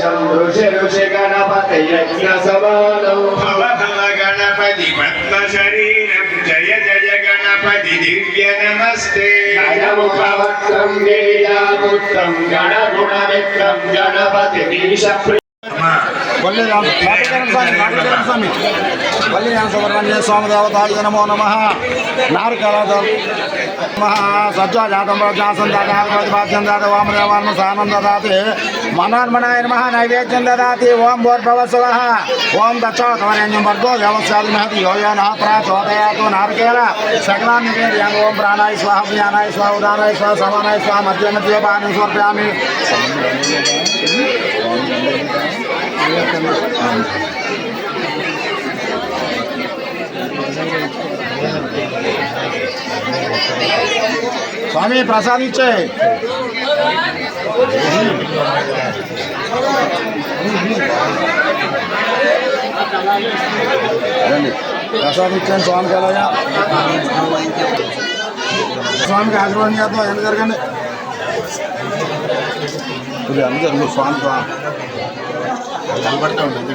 శం ఋషి ఋషి గణపతి యజ్ఞ సమానం భవ భవ గణపతి పద్మ శరీరం జయ జయ గణపతి దివ్య నమస్తే. గణముఖవక్త్రం గిరిజాపుత్రం గణగుణమిత్రం గణపతి వల్లి రామ నాటకరం వల్లి సుబ్రహ్మణ్య స్వామి దేవతాయ నమో నమ. నారికల నమ. సానం దదాతి మనోన్మనాయ నమ. నైవేద్యం దాతి ఓం భోర్భవస్వ ఓం దక్షాతమరేణ్యం భర్గో వ్యవస్థాది మహతి. యోయన ప్రాచోదయాతు నారకేల సకలాన్ని ఓం ప్రాణాయ స్వాహ జ్ఞానాయ స్వాహ ఉదానాయ స్వాహ సమానాయ స్వాహ మధ్య మధ్య పాని సమర్పయామి. స్వామి ప్రసాద్ ప్రసాదించాను ప్రసాద్ స్వామికి ఎలాగా స్వామికి ఆశీర్వాదం చేద్దాం ఎంత జరగండి ఇది ఎంత స్వామి స్వామి. కనబడుతూ ఉంటుంది